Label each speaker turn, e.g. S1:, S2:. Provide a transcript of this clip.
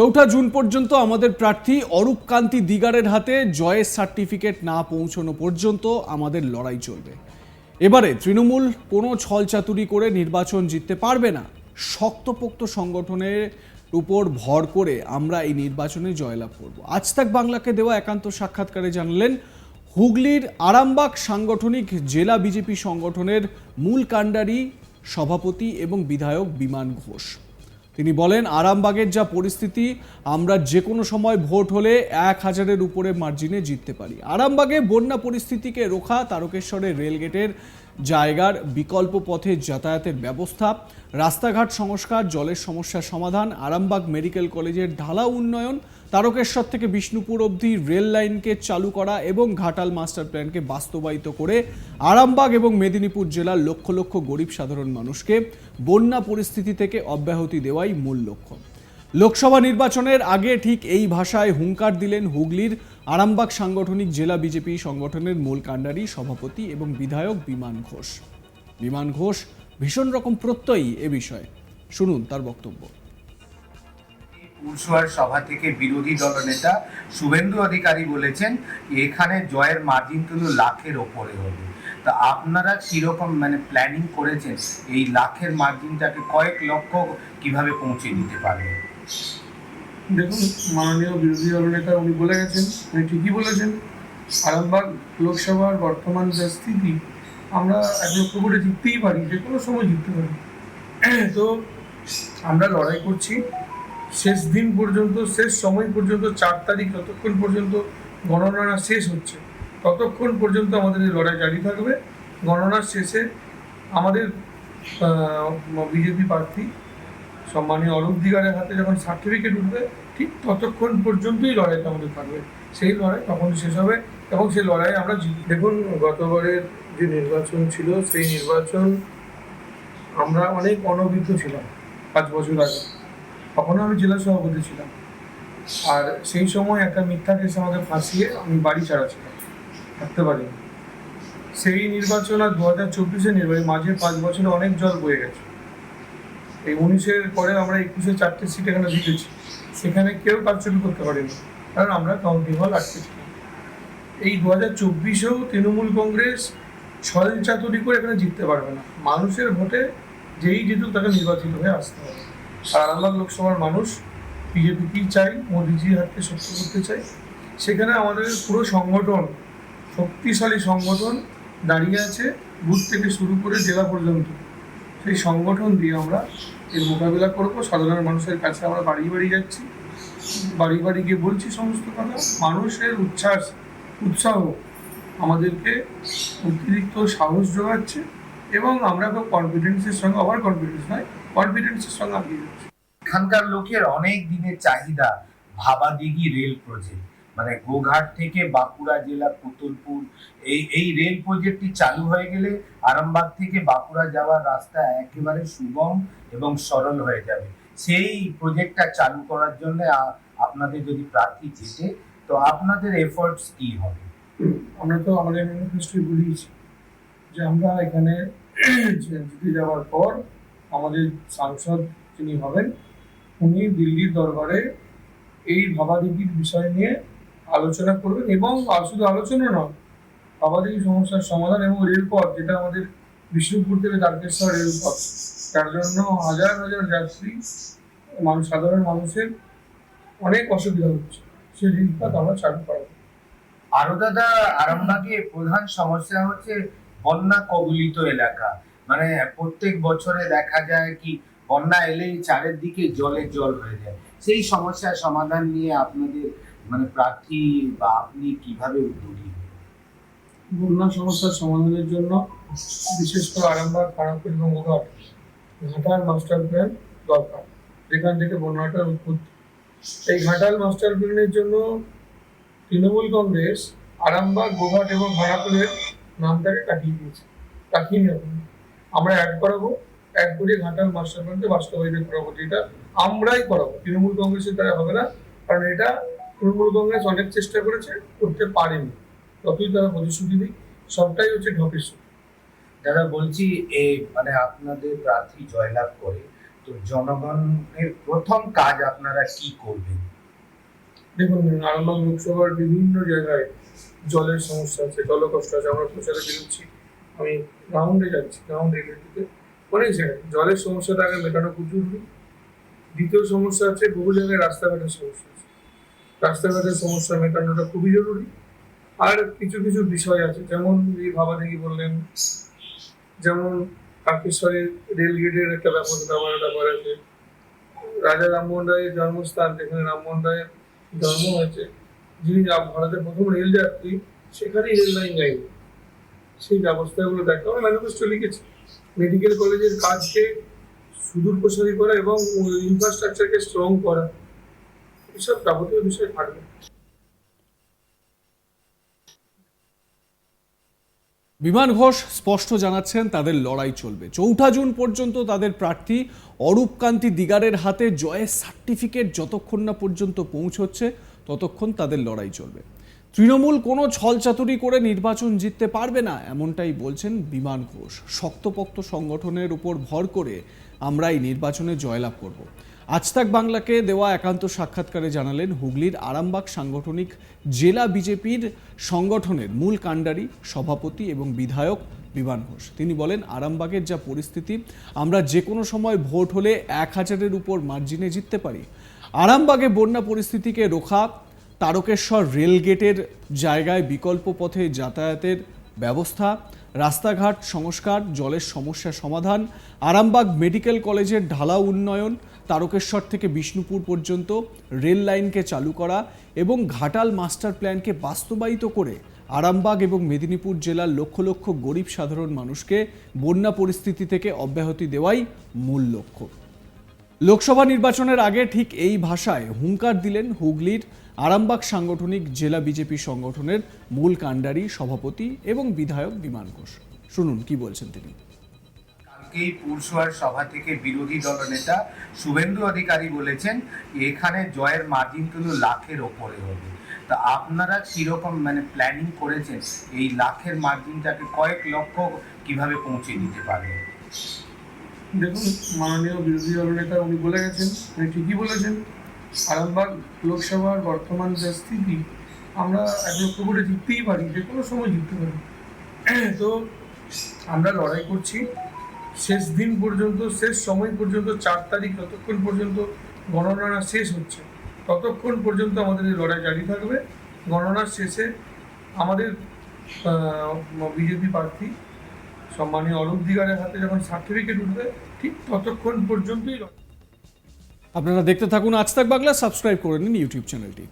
S1: চৌঠা জুন পর্যন্ত আমাদের প্রার্থী অরূপ কান্তি দিগারের হাতে জয়ের সার্টিফিকেট না পৌঁছানো পর্যন্ত আমাদের লড়াই চলবে। এবারে তৃণমূল কোনো ছলচাতুরি করে নির্বাচন জিততে পারবে না। শক্তপোক্ত সংগঠনের উপর ভর করে আমরা এই নির্বাচনে জয়লাভ করব। আজ তাক বাংলাকে দেওয়া একান্ত সাক্ষাৎকারে জানালেন, হুগলির আরামবাগ সাংগঠনিক জেলা বিজেপি সংগঠনের মূল কাণ্ডারি সভাপতি এবং বিধায়ক বিমান ঘোষ। তিনি বলেন, আরামবাগের যা পরিস্থিতি, আমরা যে কোনো সময় ভোট হলে এক হাজারের উপরে মার্জিনে জিততে পারি। আরামবাগে বন্যা পরিস্থিতিকে রোখা তারকেশ্বরের রেলগেটের জায়গার বিকল্প পথে যাতায়াতের ব্যবস্থা, রাস্তাঘাট সংস্কার, জলের সমস্যার সমাধান, আরামবাগ মেডিকেল কলেজের ঢালা উন্নয়ন, তারকেশ্বর থেকে বিষ্ণুপুর অবধি রেল লাইনকে চালু করা এবং ঘাটাল মাস্টার প্ল্যানকে বাস্তবায়িত করে আরামবাগ এবং মেদিনীপুর জেলার লক্ষ লক্ষ গরিব সাধারণ মানুষকে বন্যা পরিস্থিতি থেকে অব্যাহতি দেওয়াই মূল লক্ষ্য। লোকসভা নির্বাচনের আগে ঠিক এই ভাষায় হুঙ্কার দিলেন হুগলির আরামবাগ সাংগঠনিক জেলা বিজেপি সংগঠনের মূল কাণ্ডারি সভাপতি এবং বিধায়ক বিমান ঘোষ। বিমান ঘোষ ভীষণ রকম প্রত্যয়ী এ বিষয়ে। শুনুন তার বক্তব্য।
S2: পুরসুয়ার সভা থেকে বিরোধী দলনেতা শুভেন্দু অধিকারী বলেছেন, এখানে জয়ের মার্জিন কিন্তু লাখের ওপরে হবে। তা আপনারা কীরকম মানে প্ল্যানিং করেছেন? এই লাখের মার্জিনটাকে কয়েক লক্ষ কীভাবে পৌঁছে দিতে পারবেন
S3: দেখুন, মাননীয় বিরোধী দলনেতা উনি বলে গেছেন, উনি ঠিকই বলেছেন, আরামবাগ লোকসভার বর্তমান যা স্থিতি, আমরা এক লক্ষ করে জিততেই পারি, যে কোনো সময় জিততে পারি। তো আমরা লড়াই করছি, শেষ দিন পর্যন্ত, শেষ সময় পর্যন্ত, চার তারিখ যতক্ষণ পর্যন্ত গণনা শেষ হচ্ছে। ততক্ষণ পর্যন্ত আমাদের এই লড়াই জারি থাকবে। গণনার শেষে আমাদের বিজেপি প্রার্থী সম্মানীয় অরূপ হাতে যখন সার্টিফিকেট উঠবে, ঠিক ততক্ষণ পর্যন্তই লড়াইটা আমাদের থাকবে। সেই লড়াই তখন শেষ হবে এবং সেই লড়াই আমরা জিত দেখুন, গতবারের যে নির্বাচন ছিল, সেই নির্বাচন আমরা অনেক অনভিজ্ঞ ছিলাম পাঁচ বছর আগে। তখনও আমি জেলা সভাপতি ছিলাম। আর সেই সময় একটা মিথ্যা কেস আমাকে ফাঁসিয়ে আমি বাড়ি ছাড়া ছিলাম। থাকতে পারিনি। সেই নির্বাচন আর দু হাজার চব্বিশে নির্বাচন, মাঝে পাঁচ বছরে অনেক জল বয়ে গেছে। এই উনিশের পরে আমরা একুশে চারটে সিট এখানে জিতেছি। সেখানে কেউ কারচুপি করতে পারেনি, কারণ আমরা কাউন্টিং হল আটকে ছিলাম। এই দু হাজার চব্বিশেও তৃণমূল কংগ্রেস ছল চাতুরি করে এখানে জিততে পারবে না। মানুষের ভোটে যেই জিতুক তাকে নির্বাচিত হয়ে আসতে হবে। আর আরামবাগ লোকসভার মানুষ বিজেপিকেই চাই, মোদিজির হাতকে শক্ত করতে চাই, সেখানে আমাদের পুরো সংগঠন, শক্তিশালী সংগঠন দাঁড়িয়ে আছে, বুথ থেকে শুরু করে জেলা পর্যন্ত। সেই সংগঠন দিয়ে আমরা এর মোকাবিলা করব, সাধারণ মানুষের কাছে আমরা বাড়ি বাড়ি যাচ্ছি, বাড়ি বাড়ি গিয়ে বলছি সমস্ত কথা, মানুষের উচ্ছ্বাস, উৎসাহ আমাদেরকে অতিরিক্ত সাহস যোগাচ্ছে এবং আমরা খুব কনফিডেন্সের সঙ্গে ওভার কনফিডেন্স নয় কনফিডেন্সের সঙ্গে এগিয়ে যাচ্ছি।
S2: এখানকার লোকের অনেক দিনের চাহিদা ভাবাদিঘি রেল প্রজেক্ট মানে গোঘাট থেকে বাঁকুড়া জেলা, পুতুলপুর, এই এই রেল প্রজেক্টটি চালু হয়ে গেলে আরামবাগ থেকে বাঁকুড়া যাওয়ার রাস্তা একেবারে সুগম এবং সরল হয়ে যাবে। সেই প্রজেক্টটা চালু করার জন্য আপনাদের যদি প্রার্থী জেতে, তো আপনাদের এফোর্টস কি হবে?
S3: আমরা তো আমাদের ম্যানিফেস্টোয় বলিয়েছি যে আমরা এখানে জিতে যাওয়ার পর আমাদের সাংসদ যিনি হবেন, উনি দিল্লির দরবারে এই ভাবাদিঘির বিষয় নিয়ে আলোচনা করবেন এবং শুধু আলোচনা নয় ভাবাদিঘি সমস্যার সমাধান এবং রেলপথ, যেটা আমাদের বিষ্ণুপুর থেকে তারকেশ্বর রেলপথ। তার জন্য হাজার হাজার যাত্রী, মানুষ, সাধারণ মানুষের অনেক অসুবিধা হচ্ছে। সেই রেলপথ আমরা চালু করাবো।
S2: আরও দাদা আরামবাগে প্রধান সমস্যা হচ্ছে বন্যা কবলিত এলাকা। মানে প্রত্যেক বছরে দেখা যায় কি, বন্যা এলেই চারিদিকে জলে জল হয়ে যায়। সেই সমস্যার সমাধান নিয়ে আপনাদের মানে প্রার্থী বা আপনি কীভাবে উদ্যোগী?
S3: বন্যা সমস্যার সমাধানের জন্য বিশেষ করে আরামবাগ খারাপুর এবং ঘাটাল মাস্টার প্ল্যান দরকার। যেখান থেকে বন্যাটার উৎপত্তি। এই ঘাটাল মাস্টার প্ল্যানের জন্য তৃণমূল কংগ্রেস আরামবাগ, গোঘাট এবং খারাপুরের নামটাকে কাটিয়ে দিয়েছে। কাটিয়ে নেব আমরা অ্যাড করাবো অ্যাড করে ঘাটাল মাস্টার প্ল্যানকে বাস্তবায়িত করাবো। যেটা আমরাই করাবো। তৃণমূল কংগ্রেসের দ্বারা হবে না। কারণ এটা তৃণমূল কংগ্রেস অনেক চেষ্টা করেছে করতে পারেনি। ততই তারা প্রতিশ্রুতি দিই সবটাই হচ্ছে ঢপের
S2: দাদা বলছি এই মানে আপনাদের প্রার্থী জয়লাভ করে তো জনগণের প্রথম কাজ আপনারা কি করবেন?
S3: দেখুন আরামবাগ লোকসভার বিভিন্ন জায়গায় জলের সমস্যা আছে জলকষ্ট আছে আমরা প্রচারে বেরোচ্ছি। আমি গ্রাউন্ডে যাচ্ছি গ্রাউন্ড অনেক জায়গায় জলের সমস্যাটা আগে মেটানো খুব জরুরি দ্বিতীয় সমস্যা আছে বহু জায়গায় রাস্তাঘাটের সমস্যা আছে। রাস্তাঘাটের সমস্যা মেটানোটা খুবই জরুরি। আর কিছু কিছু বিষয় আছে, যেমন ভাবা দেখি বললেন, যেমন কাকেশ্বরের রেল গেটের একটা ব্যাপার ব্যাপার ব্যাপার আছে। রাজা রামমোহন রায়ের জন্মস্থান, যেখানে রামমোহন রায়ের জন্ম হয়েছে, যিনি ভারতের প্রথম রেল যাত্রী, সেখানেই রেল লাইন যায়নি সেই ব্যবস্থাগুলো দেখা আমরা ম্যানিফেস্টো লিখেছি। মেডিকেল কলেজের কাজকে সুদূর প্রসারী করা এবং ইনফ্রাস্ট্রাকচারকে স্ট্রং করা। এসব যাবতীয় বিষয় থাকবে।
S1: বিমান ঘোষ স্পষ্ট জানাচ্ছেন, তাদের লড়াই চলবে। চৌঠা জুন পর্যন্ত তাদের প্রার্থী অরূপকান্তি দিগারের হাতে জয়ের সার্টিফিকেট যতক্ষণ না পর্যন্ত পৌঁছচ্ছে, ততক্ষণ তাদের লড়াই চলবে। তৃণমূল কোনো ছলচাতুরি করে নির্বাচন জিততে পারবে না, এমনটাই বলছেন বিমান ঘোষ। শক্তপোক্ত সংগঠনের উপর ভর করে আমরা এই নির্বাচনে জয়লাভ করব। আজতাক বাংলাকে দেওয়া একান্ত সাক্ষাৎকারে জানালেন হুগলির আরামবাগ সাংগঠনিক জেলা বিজেপির সংগঠনের মূল কাণ্ডারি, সভাপতি এবং বিধায়ক বিমান ঘোষ। তিনি বলেন, আরামবাগের যা পরিস্থিতি, আমরা যে কোনো সময় ভোট হলে এক হাজারের উপর মার্জিনে জিততে পারি। আরামবাগে বন্যা পরিস্থিতিকে রোখা, তারকেশ্বর রেলগেটের জায়গায় বিকল্প পথে যাতায়াতের ব্যবস্থা, রাস্তাঘাট সংস্কার, জলের সমস্যা সমাধান, আরামবাগ মেডিকেল কলেজের ঢালা উন্নয়ন তারকেশ্বর থেকে বিষ্ণুপুর পর্যন্ত রেল লাইনকে চালু করা এবং ঘাটাল মাস্টার প্ল্যানকে বাস্তবায়িত করে আরামবাগ এবং মেদিনীপুর জেলার লক্ষ লক্ষ গরিব সাধারণ মানুষকে বন্যা পরিস্থিতি থেকে অব্যাহতি দেওয়াই মূল লক্ষ্য। লোকসভা নির্বাচনের আগে ঠিক এই ভাষায় হুঙ্কার দিলেন হুগলির আরামবাগ সাংগঠনিক জেলা বিজেপি সংগঠনের মূল কাণ্ডারি সভাপতি এবং বিধায়ক বিমান ঘোষ। শুনুন কি বলছেন তিনি।
S2: কালকেই পুরসুয়ার সভা থেকে বিরোধী দলনেতা শুভেন্দু অধিকারী বলেছেন, এখানে জয়ের মার্জিন কিন্তু লাখের ওপরে হবে। তা আপনারা কীরকম মানে প্ল্যানিং করেছেন? এই লাখের মার্জিনটাকে কয়েক লক্ষ কীভাবে পৌঁছে দিতে পারবেন
S3: দেখুন, মাননীয় বিরোধী দলনেতা উনি বলে গেছেন, উনি ঠিকই বলেছেন, আরামবাগ লোকসভার বর্তমান যা স্থিতি, আমরা এক করে জিততেই পারি, যে কোনো সময় জিততে পারি। তো আমরা লড়াই করছি শেষ দিন পর্যন্ত, শেষ সময় পর্যন্ত, চার তারিখ যতক্ষণ পর্যন্ত গণনা শেষ হচ্ছে। ততক্ষণ পর্যন্ত আমাদের এই লড়াই জারি থাকবে। গণনার শেষে আমাদের বিজেপি প্রার্থী সম্মানীয় অরূপ দিগারের হাতে যখন সার্টিফিকেট উঠবে, ঠিক ততক্ষণ পর্যন্তই
S1: আপনারা দেখতে থাকুন আজ তাক বাংলা, সাবস্ক্রাইব করে নিন ইউটিউব চ্যানেলটি।